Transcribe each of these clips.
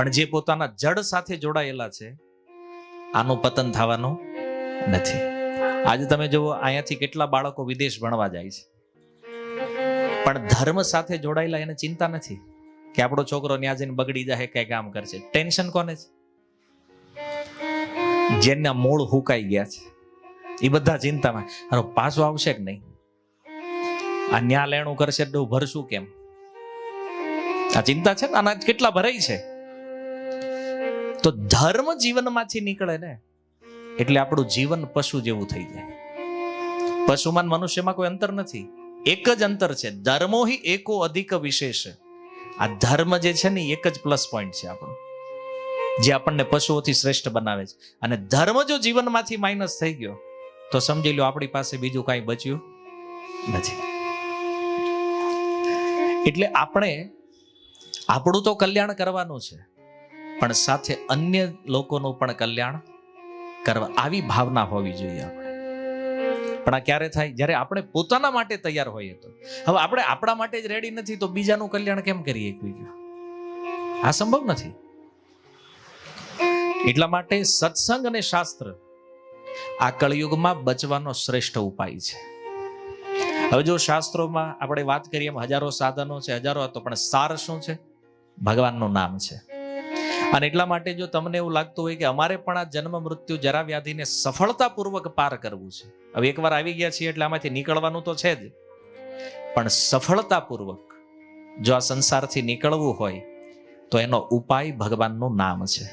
પણ જે પોતાના જડ સાથે જોડાયેલા છે, આનું પતન થવાનું નથી. આજે તમે જુઓ, અહીંયાથી કેટલા બાળકો વિદેશ ભણવા જાય છે. પણ ધર્મ સાથે જોડાયેલા એને ચિંતા નથી કે આપણો છોકરો ત્યાં જઈને બગડી જાય કઈ કામ કરશે. ટેન્શન કોને છે? જેના મૂળ હુકાઈ ગયા છે. એ બધા ચિંતામાં, અરે, પાછો આવશે કે નહીં? આ ન્યા લેણું કરશે તો ભરશું કેમ? આ ચિંતા છે ને, આના કેટલા ભરાય છે? તો ધર્મ જીવનમાંથી નીકળે ને, એટલે આપણું જીવન પશુ જેવું થઈ જાય. પશુમાન મનુષ્યમાં કોઈ અંતર નથી. એક જ અંતર છે. ધર્મો હિ એકો અધિક વિશેષ. આ ધર્મ જે છે ને એક જ પ્લસ પોઈન્ટ છે આપણો. જે આપણને પશુઓથી શ્રેષ્ઠ બનાવે છે. અને ધર્મ જો જીવનમાંથી માઇનસ થઈ ગયો, તો સમજી લો આપણી પાસે બીજું કાંઈ બચ્યું નથી. એટલે આપણે, આપણું તો કલ્યાણ કરવાનું છે. પણ સાથે અન્ય લોકોનું પણ કલ્યાણ કરવા આવી ભાવના હોવી જોઈએ પણ આ ક્યારે થાય? જ્યારે આપણે પોતાના માટે તૈયાર હોઈએ તો. હવે આપણે આપણા માટે જ રેડી નથી તો બીજાનું કલ્યાણ કેમ કરીએ આ સંભવ નથી. એટલા માટે સત્સંગ અને શાસ્ત્ર આ કળયુગમાં બચવાનો શ્રેષ્ઠ ઉપાય છે. હવે જો શાસ્ત્રોમાં આપણે વાત કરીએ એમ હજારો સાધનો છે, હજારો હતો પણ સાર શું છે? ભગવાનનું નામ છે. અને એટલા માટે જો તમને એવું લાગતું હોય કે અમારે પણ આ જન્મ મૃત્યુ જરા વ્યાધિને સફળતાપૂર્વક પાર કરવું છે. હવે એકવાર આવી ગયા છીએ એટલે આમાંથી નીકળવાનું તો છે જ. પણ સફળતાપૂર્વક જો આ સંસારથી નીકળવું હોય, તો એનો ઉપાય ભગવાનનું નામ છે.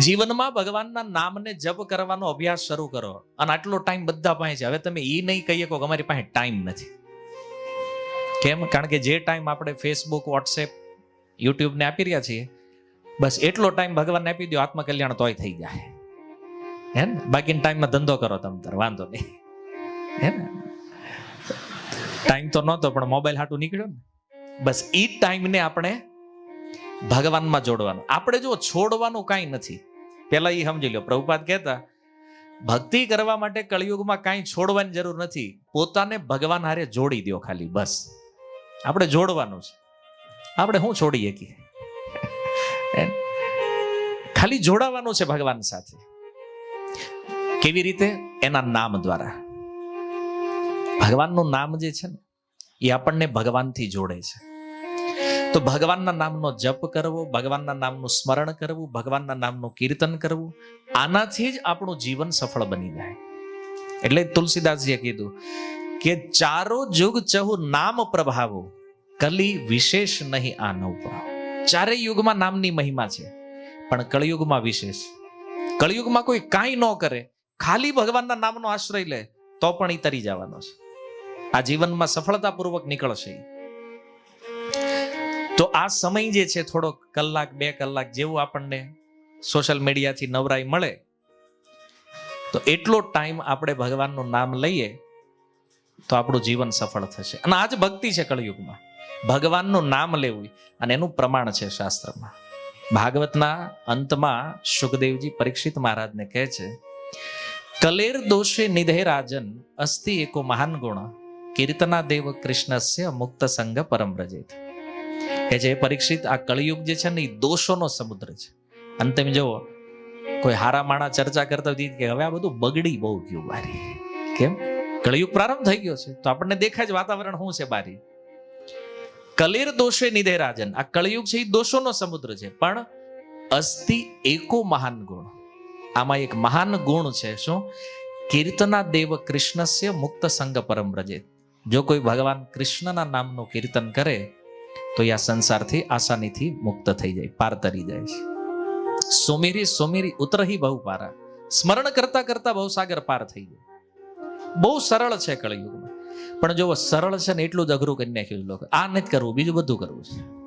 જીવનમાં ભગવાનના નામને જપ કરવાનો અભ્યાસ શરૂ કરો. અને આટલો ટાઈમ બધા પાસે છે. હવે તમે એ નહીં કહીએ કે અમારી પાસે ટાઈમ નથી. કેમ? કારણ કે જે ટાઈમ આપણે ફેસબુક વોટ્સએપ યુટ્યુબને આપી રહ્યા છીએ બસ એટલો ટાઈમ ભગવાનને આપી દો આત્મકલ્યાણ તોય થઈ જાય. હે ને? બાકીના ટાઈમમાં ધંધો કરો તમે તાર વાંધો નહીં. હે ને? ટાઈમ તો નહોતો, પણ મોબાઈલ હાટું નીકળ્યો ને. બસ એ ટાઈમને આપણે ભગવાનમાં જોડવાનું. આપણે જો છોડવાનું કાંઈ નથી. પહેલાં એ સમજી લો, પ્રભુપાદ કહેતા, ભક્તિ કરવા માટે કળિયુગમાં કાંઈ છોડવાની જરૂર નથી. પોતાને ભગવાન હારે જોડી દો ખાલી, બસ. આપણે જોડવાનું છે. આપણે શું છોડીએ કે? ખાલી જોડાવાનું છે ભગવાન સાથે. કેવી રીતે? એના નામ દ્વારા. ભગવાનનું નામ જે છે ને, એ આપણને ભગવાનથી જોડે છે. તો ભગવાનના નામનો જપ કરવો, ભગવાનના નામનું સ્મરણ કરવું, ભગવાનના નામનું કીર્તન કરવું, આનાથી જ આપણું જીવન સફળ બની જાય. એટલે તુલસીદાસજીએ કીધું કે ચારો જુગ ચહુ નામ પ્રભાવો, કલી વિશેષ નહીં આનવ ચારેય યુગમાં નામની મહિમા છે, પણ કળિયુગમાં વિશેષ. કળિયુગમાં કોઈ કાંઈ ન કરે, ખાલી ભગવાનના નામનો આશ્રય લે, તો પણ એ તરી જવાનો છે. આ જીવનમાં સફળતાપૂર્વક નીકળશે તો આ સમય જે છે થોડો કલાક, બે કલાક જેવું આપણને સોશિયલ મીડિયાથી નવરાઈ મળે, તો એટલો ટાઈમ આપણે ભગવાનનું નામ લઈએ, તો આપણું જીવન સફળ થશે. અને આ જ ભક્તિ છે કળિયુગમાં. ભગવાનનું નામ લેવું અને એનું પ્રમાણ છે શાસ્ત્રમાં. ભાગવતના અંતમાં સુખદેવજી પરીક્ષિત મહારાજને કહે છે, કલેર દોષે નિધે રાજન, અસ્તિ એકો મહાન ગુણ, કીર્તના દેવ કૃષ્ણસ્ય મુક્ત સંઘ પરમ વ્રજેત. કે જે પરીક્ષિત આ કળિયુગ જે છે ને એ દોષોનો સમુદ્ર છે. અને તમે જુઓ, કોઈ હારા માણા ચર્ચા કરતા હતી કે હવે આ બધું બગડી બહુ ગયું બારી. કેમ? કળિયુગ પ્રારંભ થઈ ગયો છે, તો આપણને દેખાય જ વાતાવરણ શું છે બારી? કલેર દોષે નિધે રાજન. આ કળિયુગ છે એ દોષોનો સમુદ્ર છે. પણ અસ્થિ એકો મહાન ગુણ. આમાં એક મહાન ગુણ છે શું? કીર્તના દેવ કૃષ્ણસ્ય મુક્ત સંગ પરમ રજે જો કોઈ ભગવાન કૃષ્ણના નામનું કીર્તન કરે, તો એ આ સંસારથી આસાનીથી મુક્ત થઈ જાય, પાર તરી જાય છે. સોમેરી સોમેરી ઉતરહી બહુ પારા. સ્મરણ કરતા કરતા બહુ સાગર પાર થઈ જાય બહુ સરળ છે કળિયુગમાં. પણ જો સરળ છે ને એટલું જ અઘરું કરી નાખ્યું લોકો. આ નથી કરવું, બીજું બધું કરવું છે.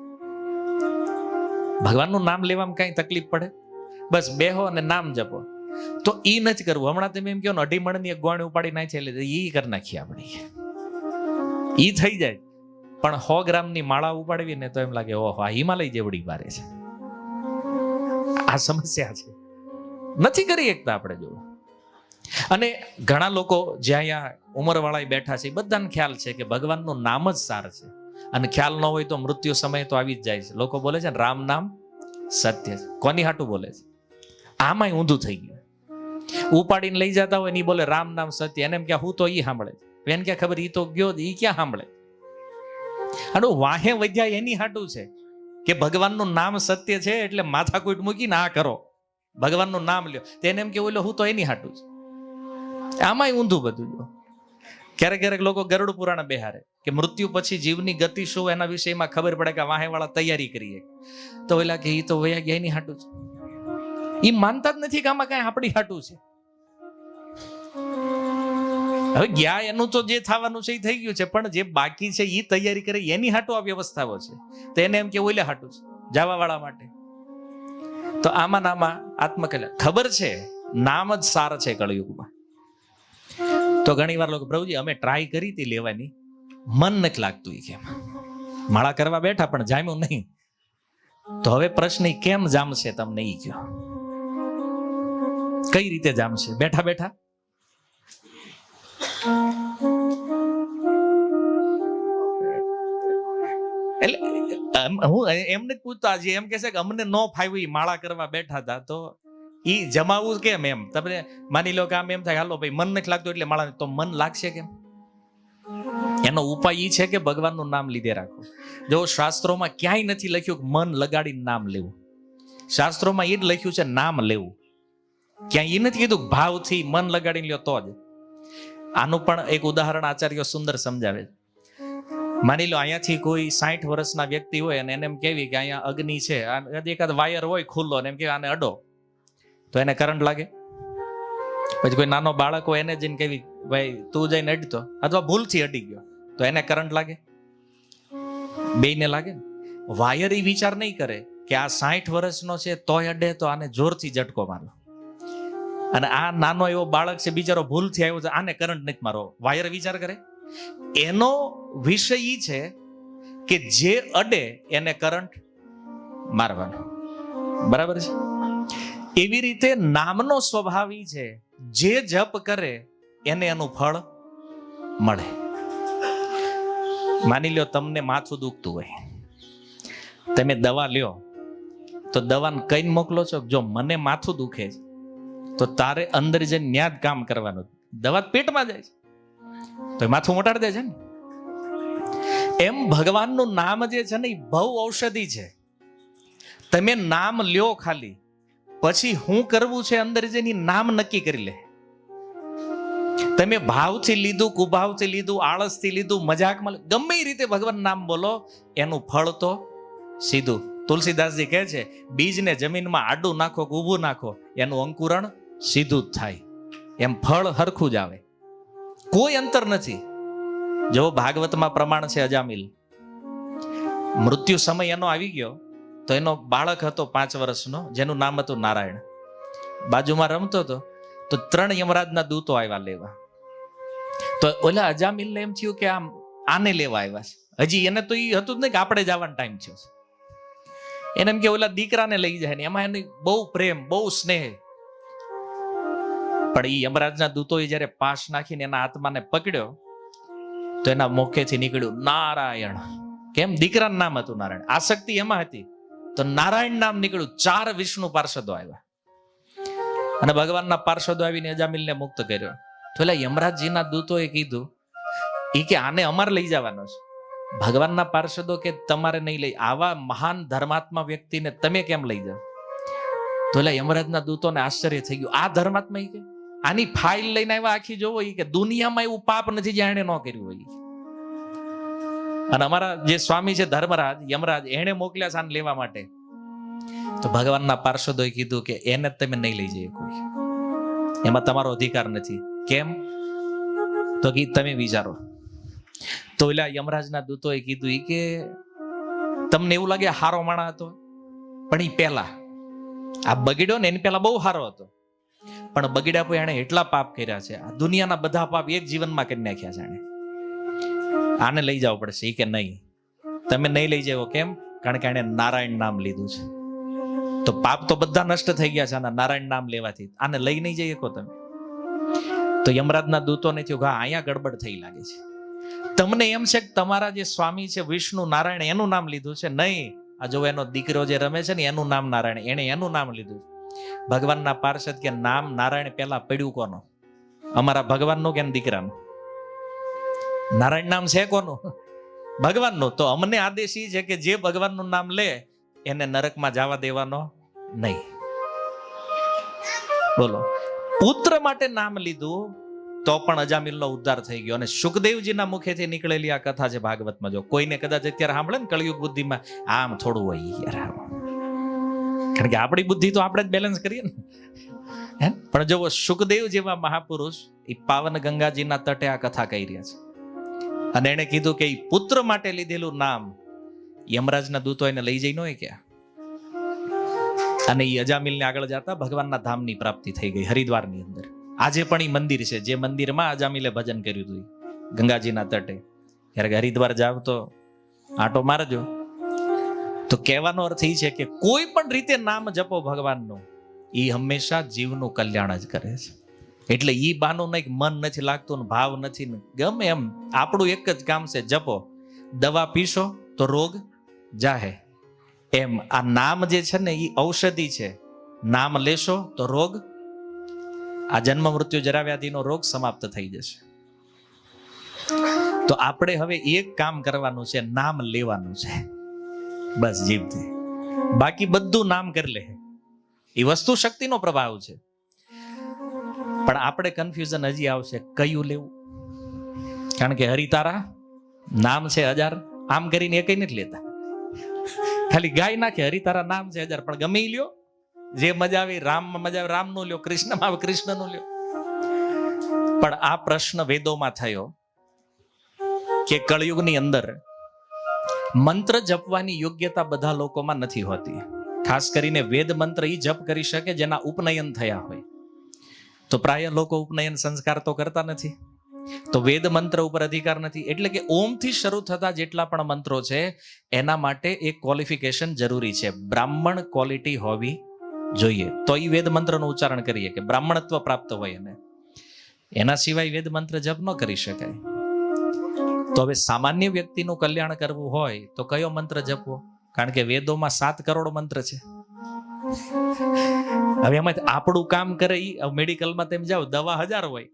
ભગવાનનું નામ લેવામાં કાંઈ તકલીફ પડે? બસ બેહો અને નામ જપો. તો ઈ નથી કરવું. હમણાં તમે એમ કહો ને, અઢી એક ગોણી ઉપાડી નાખી એટલે ઈ કરી નાખીએ આપણે. ઈ થઈ જાય. પણ સો ગ્રામની માળા ઉપાડવી ને તો એમ લાગે, ઓહો, આ હિમાલય જેવડી મારે છે. આ સમસ્યા છે. નથી કરી એકતા આપણે જો અને ઘણા લોકો જે અહીંયા ઉંમરવાળા બેઠા છે, એ બધાને ખ્યાલ છે કે ભગવાનનું નામ જ સાર છે. અને ખ્યાલ ન હોય તો મૃત્યુ સમય તો આવી જ જાય છે. લોકો બોલે છે રામ નામ સત્ય છે. કોની હાટું બોલે છે? આમાંય ઊંધું થઈ ગયું. ઉપાડીને લઈ જતા હોય ને બોલે, રામ નામ સત્ય. એને એમ કે, હું તો એ સાંભળે છે. એને ક્યાં ખબર? એ તો ગયો એ ક્યાં સાંભળે? અને વાહે વધ્યા એની હાટું છે કે ભગવાનનું નામ સત્ય છે એટલે માથાકૂટ મૂકીને આ કરો. ભગવાનનું નામ લ્યો. તેને એમ કે ઓલો હું તો એની હાટું છે. આમાંય ઊંધું બધું જો. ક્યારેક ક્યારેક લોકો ગરુડ પુરાણ બેહારે કે મૃત્યુ પછી જીવની ગતિ શું એના વિષયમાં ખબર પડે કે વાહેવાળા તૈયારી કરીએ તો ઓલા કે એ તો વયા ગયા એની હાટું છે. એ માનતા જ નથી કે આમાં કઈ આપણી હાટું છે. હવે ગયા એનું તો જે થવાનું છે એ થઈ ગયું છે, પણ જે બાકી છે એ તૈયારી કરે એની હાટું આ વ્યવસ્થાઓ છે. તો એને એમ કે ઓલે હાટું છે, જવાવાળા માટે. તો આમાં નામાં આત્મકલ્યાણ. ખબર છે? નામ જ સાર છે કળયુગમાં. તો ઘણી વાર લોકો, પ્રભુજી, અમે ટ્રાય કરી હતી લેવાની. મન નથી લાગતું કેમ. માળા કરવા બેઠા, પણ જામ્યું નહીં. તો હવે પ્રશ્ન કેમ જામશે તમને ઈ કયો? કઈ રીતે જામશે? બેઠા બેઠા? એટલે હું એમને પૂછતો, આજે એમ કહેશે કે અમને નો ફાવ્યું માળા કરવા બેઠા હતા, તો ઈ જમાવું કેમ એમ? તમે માની લો કે આમ એમ થાય હાલો ભાઈ, મન નથી લાગતું એટલે માળા તો મન લાગશે કેમ? એનો ઉપાય એ છે કે ભગવાનનું નામ લીધે રાખો. જો શાસ્ત્રોમાં ક્યાંય નથી લખ્યું કે મન લગાડીને નામ લેવું. શાસ્ત્રોમાં એ જ લખ્યું છે નામ લેવું. ક્યાંય એ નથી કીધું ભાવથી મન લગાડીને લ્યો તો જ. આનું પણ એક ઉદાહરણ આચાર્ય સુંદર સમજાવે છે. માની લો અહીંયાથી કોઈ સાઠ વર્ષના વ્યક્તિ હોય અને એને એમ કેવી કે અહીંયા અગ્નિ છે એકાદ વાયર હોય ખુલ્લો ને એમ કે આને અડો. તો એને કરંટ લાગે? પછી કોઈ નાનો બાળક હોય એને જઈને કેવી ભાઈ, તું જઈને અડતો. અથવા ભૂલથી અડી ગયો. તો એને કરંટ લાગે? બેયને લાગે ને? વાયર એ વિચાર નહીં કરે કે આ સાઠ વર્ષનો છે તોય અડે તો આને જોરથી ઝટકો મારો અને આ નાનો એવો બાળક છે, બિચારો ભૂલથી આવ્યો છે, આને કરંટ નથી મારો વાયર વિચાર કરે? એનો વિષય એ છે કે જે અડે એને કરંટ મારવાનો. બરાબર છે? એવી રીતે નામનો સ્વભાવ છે, જે જપ કરે, એને એનું ફળ મળે. માની લ્યો, તમને માથું દુખતું હોય. તમે દવા લ્યો, તો દવાને કઈ મોકલો છો જો મને માથું દુખે છે, તો તારે અંદર જઈને ન્યા જ કામ કરવાનું. દવા પેટમાં જાય છે. તો માથું મોટાડી દે છે ને. એમ ભગવાનનું નામ જે છે ને, એ બહુ ઔષધિ છે. તમે નામ લ્યો ખાલી. પછી હું કરવું છે અંદર જેની નામ નક્કી કરી લે. તમે ભાવથી લીધું, કુભાવથી લીધું, આળસથી લીધું, મજાકમાં ગમે રીતે ભગવાન નામ બોલો, એનું ફળ તો સીધું. તુલસીદાસજી કહે છે, બીજને જમીનમાં આડું નાખો કે ઊભું નાખો, એનું અંકુરણ સીધું જ થાય. એમ ફળ હરખું જ આવે. કોઈ અંતર નથી. જો ભાગવતમાં પ્રમાણ છે અજામિલ. મૃત્યુ સમય એનો આવી ગયો. તો એનો બાળક હતો પાંચ વર્ષનો, જેનું નામ હતું નારાયણ. બાજુમાં રમતો હતો, તો ત્રણ યમરાજના દૂતો આવ્યા લેવા. તો ઓલા અજામિલને એમ થયું કે આમ આને લેવા આવ્યા છે. હજી એને તો એ હતું જ નહીં કે આપણે જવાનો ટાઈમ થયો છે. એને એમ કે ઓલા દીકરાને લઈ જાય ને, એમાં એની બહુ પ્રેમ, બહુ સ્નેહ. પણ એ યમરાજના દૂતોએ જ્યારે પાશ નાખીને એના આત્માને પકડ્યો, તો એના મોખેથી નીકળ્યું નારાયણ. કેમ? દીકરાનું નામ હતું નારાયણ. આસક્તિ એમાં હતી. તો નારાયણ નામ નીકળ્યું. ચાર વિષ્ણુ પાર્ષદો આવ્યા. અને ભગવાનના પાર્ષદો આવીને અજામિલને મુક્ત કર્યો. તો એટલે યમરાજજીના દૂતોએ કીધું એ કે આને અમારે લઈ જવાનો છે. ભગવાનના પાર્ષદો કે તમારે નહીં લઈ, આવા મહાન ધર્માત્મા વ્યક્તિને તમે કેમ લઈ જાઓ? તો એટલે યમરાજના દૂતોને આશ્ચર્ય થઈ ગયું. આ ધર્માત્મા કે? આની ફાઇલ લઈને આવ્યા આખી જોવો એ કે દુનિયામાં એવું પાપ નથી જે એણે ન કર્યું હોય. અને અમારા જે સ્વામી છે, ધર્મરાજ, યમરાજ, એણે મોકલ્યા આને લેવા માટે. તો ભગવાનના પાર્ષદોએ કીધું કે એને તમે નહીં લઈ જઈએ કોઈ. એમાં તમારો અધિકાર નથી. કેમ? તો કે તમે વિચારો. તો ઓલા યમરાજના દૂતોએ કીધું કે, તમને એવું લાગે હારો માણા હતો? પણ એ પહેલા આ બગીડો ને એની પહેલા બહુ સારો હતો. પણ બગીડા પછી એણે એટલા પાપ કર્યા છે. આ દુનિયાના બધા પાપ એક જીવનમાં કરી નાખ્યા છે એણે. આને લઈ જવો પડશે કે નહીં. તમે નહીં લઈ જાવ કેમ? કારણ કે એણે નારાયણ નામ લીધું છે. તો પાપ તો બધા નષ્ટ થઈ ગયા છે આના નારાયણ નામ લેવાથી. આને લઈ નહીં જઈ શકો તમે. તો યમરાજના દૂતોને થયું હા, અહીંયા ગડબડ થઈ લાગે છે. તમને એમ છે કે તમારા જે સ્વામી છે વિષ્ણુ નારાયણ એનું નામ લીધું છે? નહીં. આ જો એનો દીકરો જે રમે છે ને એનું નામ નારાયણ. એને એનું નામ લીધું ભગવાનના પાર્ષદ કે નામ નારાયણ પહેલા પડ્યું કોનો? અમારા ભગવાનનું કે દીકરાનું? નારાયણ નામ છે કોનું? ભગવાનનું. તો અમને આદેશ એ છે કે જે ભગવાનનું નામ લે, એને નરકમાં જવા દેવાનો નહીં. બોલો. પુત્ર માટે નામ લીધું, તો પણ અજામિલનો ઉદ્ધાર થઈ ગયો. અને સુખદેવજીના મુખેથી નીકળેલી આ કથા છે ભાગવતમાં. જો કોઈને કદાચ અત્યારે સાંભળે ને કળિયુગ બુદ્ધિમાં, આમ થોડું હોય યાર કારણ કે આપણી બુદ્ધિ તો આપણે જ બેલેન્સ કરીએ ને. હે? પણ જો સુખદેવ જેવા મહાપુરુષ એ પાવન ગંગાજીના તટે આ કથા કહી રહ્યા છે. અને એને કીધું કે પુત્ર માટે લીધેલું નામ યમરાજના દૂતો એને લઈ જઈ ન હોય ક્યાં અને એ અજામિલને આગળ જતા ભગવાનના ધામની પ્રાપ્તિ થઈ ગઈ હરિદ્વારની અંદર. આજે પણ એ મંદિર છે. જે મંદિરમાં અજામિલે ભજન કર્યું હતું ગંગાજીના તટે. ક્યારેક હરિદ્વાર જાવ તો આટો મારજો. તો કહેવાનો અર્થ એ છે કે કોઈ પણ રીતે નામ જપો ભગવાનનું એ હંમેશા જીવનું કલ્યાણ જ કરે છે. એટલે ઈ બાનું નહીં મન નથી લાગતું ને ભાવ નથી ને ગમે એમ. આપણું એક જ કામ છે, જપો. દવા પીશો તો રોગ જાહે. એમ આ નામ જે છે ને એ ઔષધિ છે. નામ લેશો તો રોગ, આ જન્મ મૃત્યુ જરા વ્યાધિનો રોગ સમાપ્ત થઈ જશે. તો આપણે હવે એક કામ કરવાનું છે, નામ લેવાનું છે. બસ જીવથી બાકી બધું નામ કરી લે. એ વસ્તુ શક્તિનો પ્રભાવ છે. પણ આપણે કન્ફ્યુઝન હજી આવશે. કયું લેવું? કારણ કે હરિતારા નામ છે હજાર. આમ કરીને એ કઈ નથી લેતા. ખાલી ગાય નાખે હરિતારા નામ છે હજાર. પણ ગમે લ્યો. જે મજા આવી રામમાં મજા આવે, રામનું લ્યો, કૃષ્ણમાં આવે, કૃષ્ણનું લ્યો. પણ આ પ્રશ્ન વેદોમાં થયો કે કળયુગની અંદર મંત્ર જપવાની યોગ્યતા બધા લોકોમાં નથી હોતી. ખાસ કરીને વેદ મંત્ર એ જપ કરી શકે જેના ઉપનયન થયા હોય. તો પ્રાય લોકો ઉપનયન સંસ્કાર તો કરતા નથી. તો વેદ મંત્ર ઉપર અધિકાર નથી. એટલે કે ઓમથી શરૂ થતા જેટલા પણ મંત્રો છે, એના માટે એક ક્વોલિફિકેશન જરૂરી છે. બ્રાહ્મણ ક્વોલિટી હોવી જોઈએ. તો એ વેદ મંત્રનું ઉચ્ચારણ કરીએ કે બ્રાહ્મણત્વ પ્રાપ્ત હોય એને. એના સિવાય વેદ મંત્ર જપ ન કરી શકાય. તો હવે સામાન્ય વ્યક્તિનું કલ્યાણ કરવું હોય તો કયો મંત્ર જપવો? કારણ કે વેદોમાં સાત કરોડ મંત્ર છે. હવે એમાં આપણું કામ કરે એ મેડિકલમાં તેમ જાઓ, દવા હજાર હોય.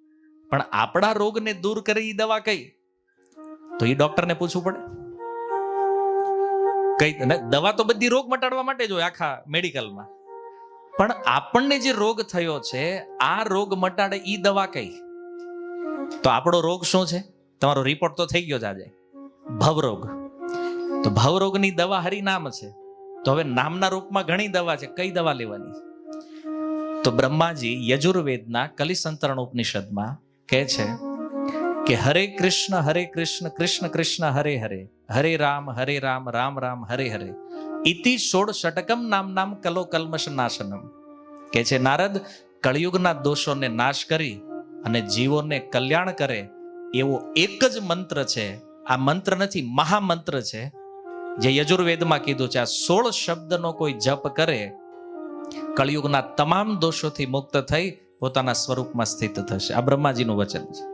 પણ આપણા રોગને દૂર કરે એ દવા કઈ? તો એ ડોક્ટરને પૂછવું પડે. કઈ દવા તો બધી રોગ મટાડવા માટે જ હોય આખા મેડિકલમાં. પણ આપણને જે રોગ થયો છે, આ રોગ મટાડે એ દવા કઈ? તો આપણો રોગ શું છે? તમારો રિપોર્ટ તો થઈ ગયો જ આજે ભવરોગ. તો ભવરોગની દવા હરિનામ છે. તો હવે નામના રૂપમાં ઘણી દવા છે. કઈ દવા લેવાની? તો બ્રહ્માજી યજુર્વેદના કલિસંતરણ ઉપનિષદમાં કહે છે કે હરે કૃષ્ણ હરે કૃષ્ણ કૃષ્ણ કૃષ્ણ, હરે હરે હરે રામ હરે રામ રામ રામ, હરે હરે, ઇતિ સોળ ષટકમ નામ નામ કલો કલ્મશ નાશનમ. કે છે, નારદ, કળિયુગના દોષોને નાશ કરી અને જીવોને કલ્યાણ કરે એવો એક જ મંત્ર છે. આ મંત્ર નથી, મહામંત્ર છે. જે યજુર્વેદમાં કીધું છે, આ સોળ શબ્દનો કોઈ જપ કરે, કળિયુગના તમામ દોષોથી મુક્ત થઈ પોતાના સ્વરૂપમાં સ્થિત થશે. આ બ્રહ્માજીનું વચન છે.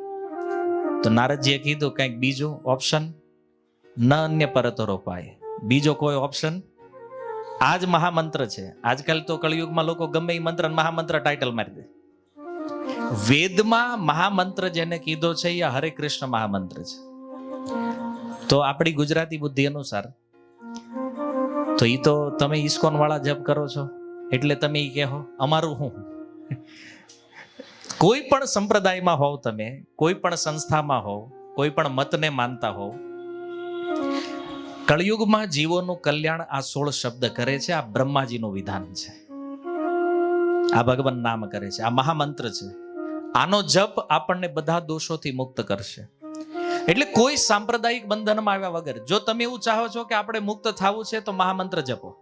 તો નારદજીએ કીધું, કંઈક બીજું ઓપ્શન ન અન્ય પરતરોપાય બીજો કોઈ ઓપ્શન આ જ મહામંત્ર છે. આજકાલ તો કળિયુગમાં લોકો ગમે એ મંત્ર મહામંત્ર ટાઇટલ મારી દે. વેદમાં મહામંત્ર જેને કીધો છે, એ હરે કૃષ્ણ મહામંત્ર છે. તો આપણી ગુજરાતી બુદ્ધિ અનુસાર તો એ તો તમે ઈસ્કોન વાળા જપ કરો છો. એટલે તમે એ કહો અમારું હું? કોઈ પણ સંપ્રદાયમાં હોવ તમે, કોઈ પણ સંસ્થામાં હોવ, કોઈ પણ મતને માનતા હોવ, કળિયુગમાં જીવોનું કલ્યાણ આ સોળ શબ્દ કરે છે, આ બ્રહ્માજીનું વિધાન છે. આ ભગવાન નામ કરે છે, આ મહામંત્ર છે. આનો જપ આપણને બધા દોષોથી મુક્ત કરશે. એટલે કોઈ સાંપ્રદાયિક બંધનમાં આવ્યા વગર, જો તમે એવું ચાહો છો કે આપણે મુક્ત થવું છે, તો મહામંત્ર જપો.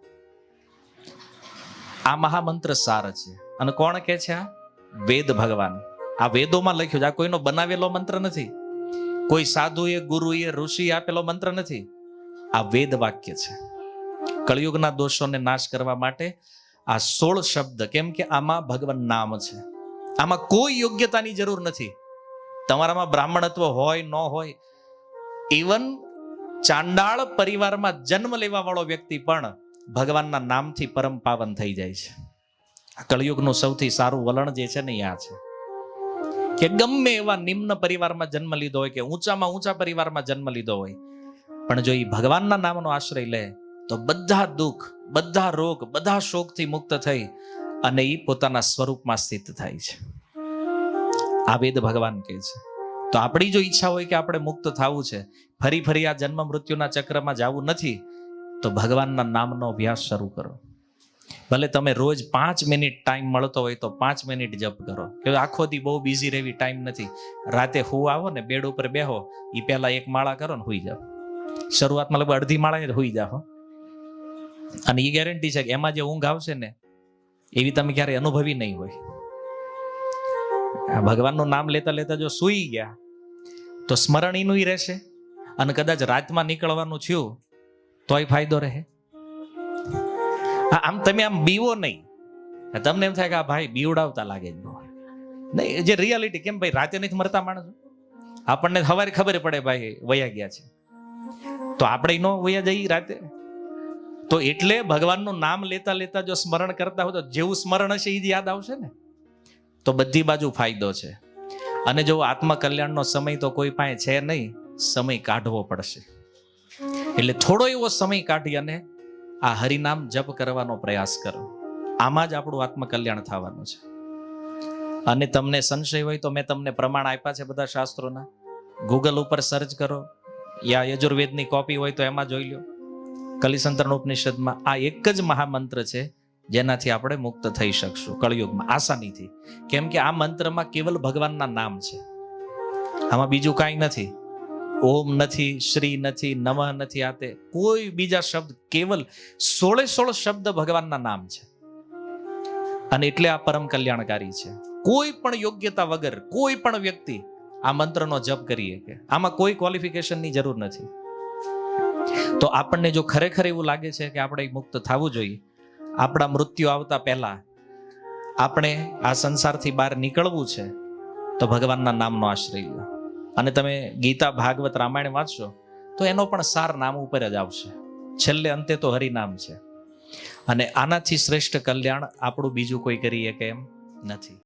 આ મહામંત્ર સાર છે. અને કોણ કે છે આ? વેદ ભગવાન. આ વેદોમાં લખ્યું છે, આ કોઈનો બનાવેલો મંત્ર નથી. કોઈ સાધુએ, ગુરુએ ઋષિ આપેલો મંત્ર નથી. આ વેદ વાક્ય છે. કળિયુગના દોષોને નાશ કરવા માટે આ સોળ શબ્દ, કેમ કે આમાં ભગવાન નામ છે. આમાં કોઈ યોગ્યતાની જરૂર નથી. તમારામાં બ્રાહ્મણત્વ હોય, ન હોય ઇવન ચાંડાળ પરિવારમાં જન્મ લેવા વાળો વ્યક્તિ પણ ભગવાનના નામથી પરમ પાવન થઈ જાય છે. કળિયુગનું સૌથી સારું વલણ જે છે ને આ છે. કે ગમે એવા નિમ્ન પરિવારમાં જન્મ લીધો હોય કે ઊંચામાં ઊંચા પરિવારમાં જન્મ લીધો હોય, પણ જો એ ભગવાનના નામનો આશ્રય લે, તો બધા દુઃખ, બધા રોગ, બધા શોકથી મુક્ત થઈ અને એ પોતાના સ્વરૂપમાં સ્થિત થાય છે. આ વેદ ભગવાન કહે છે. તો આપણી જો ઈચ્છા હોય કે આપણે મુક્ત થવું છે, ફરી ફરી આ જન્મ મૃત્યુના ચક્રમાં જવું નથી, તો ભગવાનના નામનો અભ્યાસ શરૂ કરો. ભલે તમે રોજ પાંચ મિનિટ ટાઈમ મળતો હોય તો પાંચ મિનિટ જપ કરો. કે આખો દી બહુ બિઝી રહેવી ટાઈમ નથી. રાતે હું આવો ને બેડ ઉપર બેહો એ પહેલા એક માળા કરો ને હોઈ જાઓ. શરૂઆતમાં લગભગ અડધી માળા હોઈ જાઓ. અને એ ગેરંટી છે કે એમાં જે ઊંઘ આવશે ને, એવી તમે ક્યારેય અનુભવી નહીં હોય. ભગવાનનું નામ લેતા લેતા જો સૂઈ ગયા, તો સ્મરણ એનું રહેશે. અને કદાચ રાતમાં નીકળવાનું થયું, તોય ફાયદો રહે. આમ તમે આમ બીવો નહીં. તમને એમ થાય કે આ ભાઈ બીવડાવતા લાગે. નહીં જે રિયાલિટી કેમ ભાઈ રાતે નથી મરતા માણસો? આપણને સવારે ખબર પડે ભાઈ વયા ગયા છે. તો આપણે નો વયા જઈ રાતે? તો એટલે ભગવાનનું નામ લેતા લેતા જો સ્મરણ કરતા હોય તો જેવું સ્મરણ હશે એ જ યાદ આવશે ને? તો બધી બાજુ ફાયદો છે. અને જો આત્મકલ્યાણનો સમય તો કોઈ પાસે છે નહીં, સમય કાઢવો પડશે. એટલે થોડો એવો સમય કાઢી અને આ હરિનામ જપ કરવાનો પ્રયાસ કરો. આમાં જ આપણું આત્મકલ્યાણ થવાનું છે. અને તમને સંશય હોય તો મેં તમને પ્રમાણ આપ્યા છે બધા શાસ્ત્રોના. ગૂગલ ઉપર સર્ચ કરો. યા યજુર્વેદની કોપી હોય તો એમાં જોઈ લો. કલિસંતરણ ઉપનિષદમાં આ એક જ મહામંત્ર છે જેનાથી આપણે મુક્ત થઈ શકશું કળયુગમાં, આસાનીથી. કેમ કે આ મંત્રમાં કેવલ ભગવાનના નામ છે. આમાં બીજું કાંઈ નથી. ઓમ નથી, શ્રી નથી, નમઃ નથી, આ તે કોઈ બીજા શબ્દ, કેવલ સોળે સોળ શબ્દ ભગવાનના નામ છે. અને એટલે આ પરમ કલ્યાણકારી છે. કોઈ પણ યોગ્યતા વગર, કોઈ પણ વ્યક્તિ આ મંત્રનો જપ કરીએ કે, આમાં કોઈ ક્વોલિફિકેશનની જરૂર નથી. તો આપણને જો ખરેખર એવું લાગે છે કે આપણે મુક્ત થવું જોઈએ આપણા મૃત્યુ આવતા પહેલા આપણે આ સંસારથી બહાર નીકળવું છે, તો ભગવાનના નામનો આશ્રય લો. અને તમે ગીતા ભાગવત રામાયણ વાંચશો, તો એનો પણ સાર નામ ઉપર જ આવશે. છેલ્લે અંતે તો હરિનામ છે. અને આનાથી શ્રેષ્ઠ કલ્યાણ આપણું બીજું કોઈ કરી શકે એમ નથી.